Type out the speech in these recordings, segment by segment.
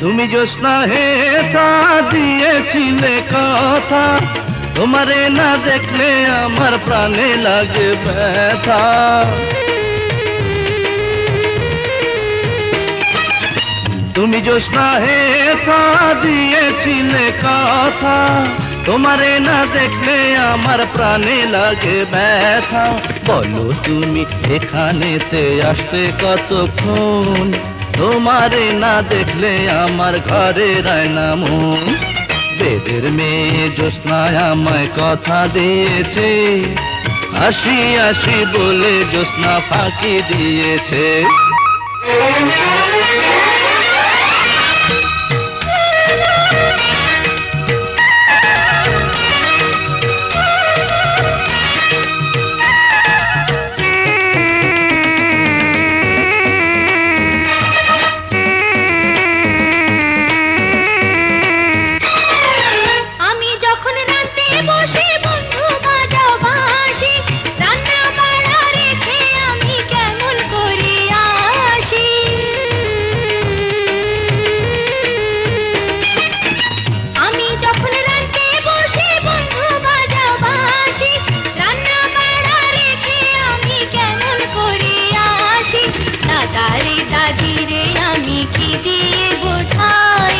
তুমি জোসনা হে তা দিয়েছিলে কথা তোমারে না দেখলে আমার প্রাণে লাগে ব্যথা তুমি জোসনা হে তা দিয়েছিলে কথা তোমারে না দেখলে আমার প্রাণে লাগে ব্যথা বলো তুমি, এখানেতে আসতে কতক্ষণ? তোমারে না দেখলে আমার ঘরে রায় না মন। বেদের মেয়ে জ্যোৎস্নায় আমায় কথা দিয়েছে। আসি আসি বলে জ্যোৎস্না ফাঁকি দিয়েছে। দাদারে দাদিরে আমি কি দিয়ে বোঝাই?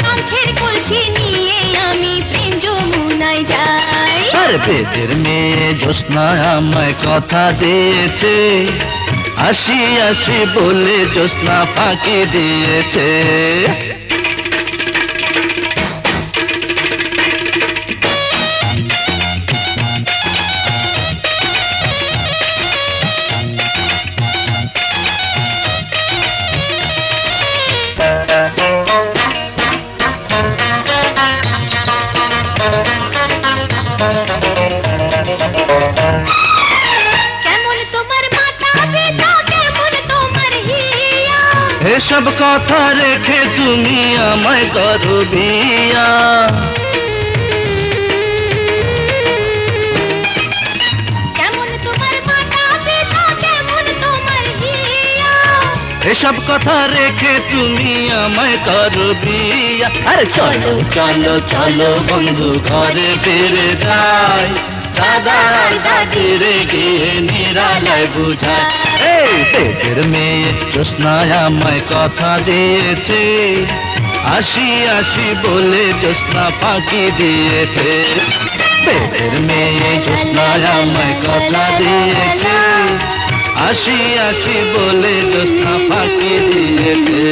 শঙ্খের কলসি নিয়ে আমি প্রেম যমুনায় যাই। আর বেদের মেয়ে জোসনায় আমায় কথা দিয়েছে। আসি আসি বলে জোসনা ফাঁকি দিয়েছে। এসব কথা রেখে তুমি আমায় করো বিয়া এসব কথা রেখে তুমি আমায় করো বিয়া আরে চলো চলো চলো বন্ধু ঘরে ফিরে যাই। দাদা আর দাদিরে গিয়ে নিরালায় বুঝায় এই পেটের মেয়ে জোসনায় আমায় কথা দিয়েছে আসি আসি বলে জোসনা ফাঁকি দিয়েছে পেটের মেয়ে জোসনায় আমায় কথা দিয়েছে আসি আসি বলে জোসনা ফাঁকি দিয়েছে